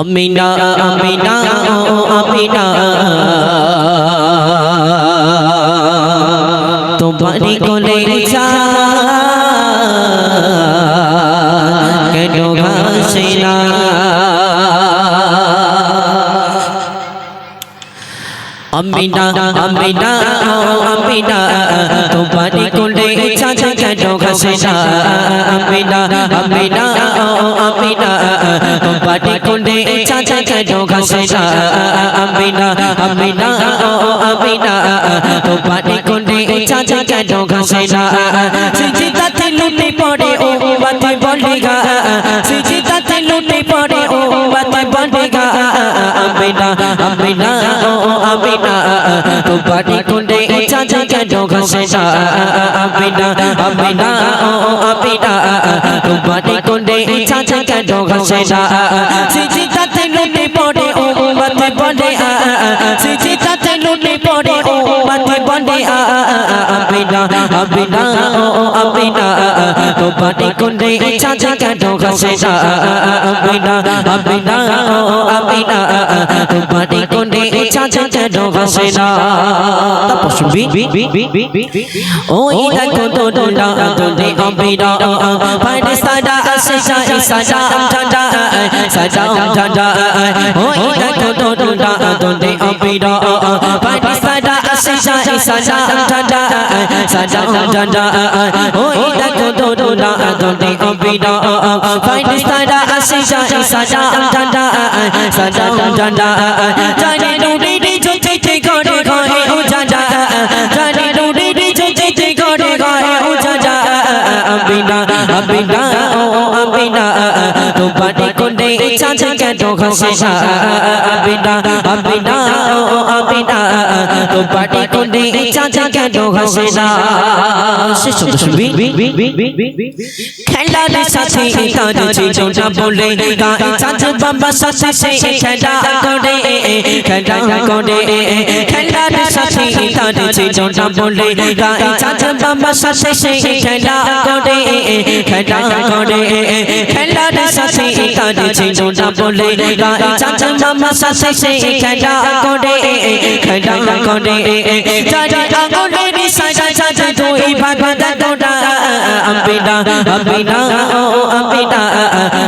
আমিনা ও আমিনা। তোমারি কোলে কেন ঘাসিনা আমিনা আমিনা ও আমিনা। তোমারি কোলে যা কেন ঘাসিনা আমিনা আমিনা ও আমিনা। তোমারি যা কেন ঘাসিনা আমিনা আমিনা, ও আমিনা। তোমারি কোলে যা কেন ঘাসিনা সিজিদাতে লুটে পড়ে, ও বাতে বলেগা সিজিদাতে লুটে পড়ে, ও বাতে বলেগা আমিনা আমিনা, ও আমিনা। তোমারি কোলে যা কেন ঘাসিনা আমিনা আমিনা তোমারি কোলে যা কেন ঘাসিনা সিজিদাতে লুটে পড়ে ও বাতে বলে সিজিদাতে লুটে পড়ে ও বাতে বলে আমিনা আমিনা ও আমিনা তোমারি কোলে যা কেন ঘাসিনা আমিনা আমিনা ও আমিনা তোমারি কোলে যা কেন ঘাসিনা তারপর ওই দেখো তো ডোলা তোলে আমিনা পাইরে সাদা সাদা সাদা ঠান্ডা সাদা ঠান্ডা ওই দেখো তো ডোলা তোলে আমিনা পাইরে সাদা সাদা সাদা ঠান্ডা সাদা ঠান্ডা ওই দেখো তো ডোলা তোলে আমিনা পাইরে সাদা সাদা সাদা ঠান্ডা সাদা ঠান্ডা আমিনা আমিনা ও আমিনা তোমারি কোলে চাচা কেন ঘসে আমিনা আমিনা ও আমিনা তোমারি কোলে চাচা কেন ঘসে না শেষ শুনবি খেলার সাথে তার জীবনটা বলে গায়ে চাচা বাবা সাথে খেলা করে খেলা করে খেলার সাথে তার জীবনটা বলে গায়ে চাচা বাবা সাথে সে খেলা করে খেলা করে খেলার সাথে তার জীবনটা বলে গায়ে চাচা বাবা সাথে সে খেলা করে খেলা করে চারি আঙুলের সাজা সাজা দুই ভাগ দাদা আম্বিনা আম্বিনা ও আম্বিনা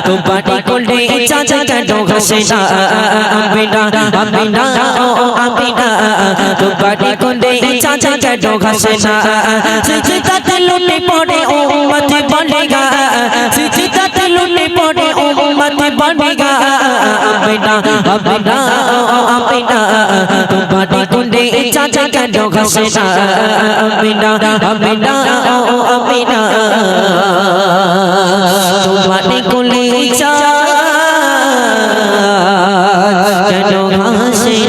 তোমারি কোলে চাচা কেন ঘসে না আম্বিনা আম্বিনা ও আম্বিনা তোমারি কোলে চাচা কেন ঘসে না সিজদাতে লুটে পড়ে ও মতে বলেগা সিজদাতে লুটে পড়ে ও মতে বলেগা আম্বিনা আম্বিনা ও আম্বিনা তোমারি কোলে চাচা কেন ঘসে না আম্বিনা আম্বিনা ও কেন ঘাসে না